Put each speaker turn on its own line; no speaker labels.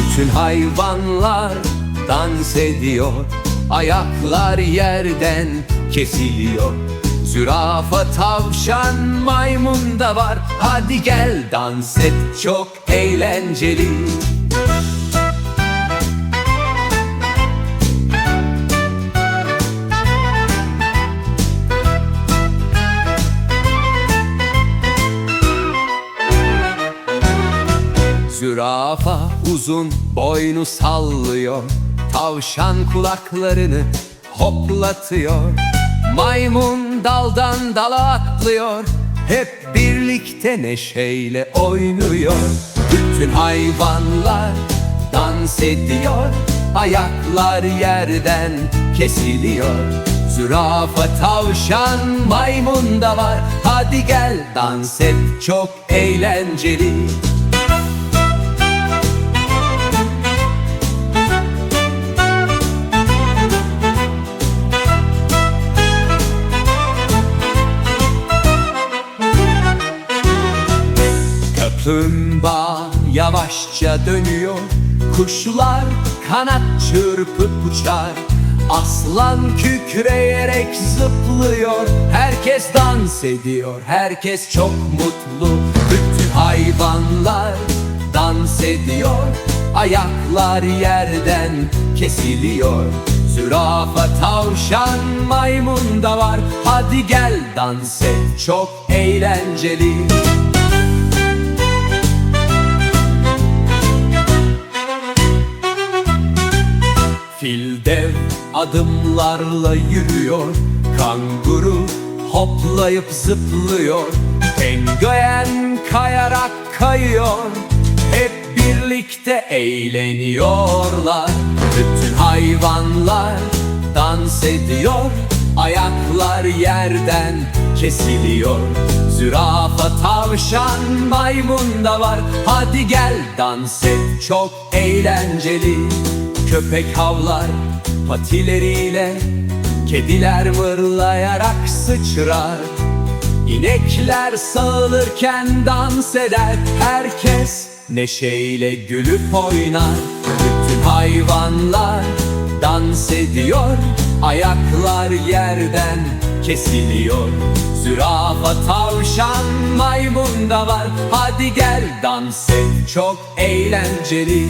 Bütün hayvanlar dans ediyor. Ayaklar yerden kesiliyor. Zürafa, tavşan, maymun da var. Hadi gel dans et çok eğlenceli Zürafa uzun boynu sallıyor Tavşan kulaklarını hoplatıyor. Maymun daldan dala atlıyor Hep birlikte neşeyle oynuyor. Bütün hayvanlar dans ediyor Ayaklar yerden kesiliyor. Zürafa, tavşan, maymun da var Hadi gel dans et çok eğlenceli Kaplumbağa yavaşça dönüyor. Kuşlar kanat çırpıp uçar. Aslan kükreyerek zıplıyor. Herkes dans ediyor. Herkes çok mutlu. Bütün hayvanlar dans ediyor. Ayaklar yerden kesiliyor. Zürafa, tavşan, maymun da var. Hadi gel dans et. Çok eğlenceli Fil dev adımlarla yürüyor. Kanguru hoplayıp zıplıyor. Penguen kayarak kayıyor. Hep birlikte eğleniyorlar. Bütün hayvanlar dans ediyor. Ayaklar yerden kesiliyor. Zürafa, tavşan, maymun da var. Hadi gel dans et çok eğlenceli Köpek havlar patileriyle Kediler mırlayarak sıçrar. İnekler sağılırken dans eder Herkes neşeyle gülüp oynar. Bütün hayvanlar dans ediyor Ayaklar yerden kesiliyor. Zürafa, tavşan, maymun da var Hadi gel dans et. Çok eğlenceli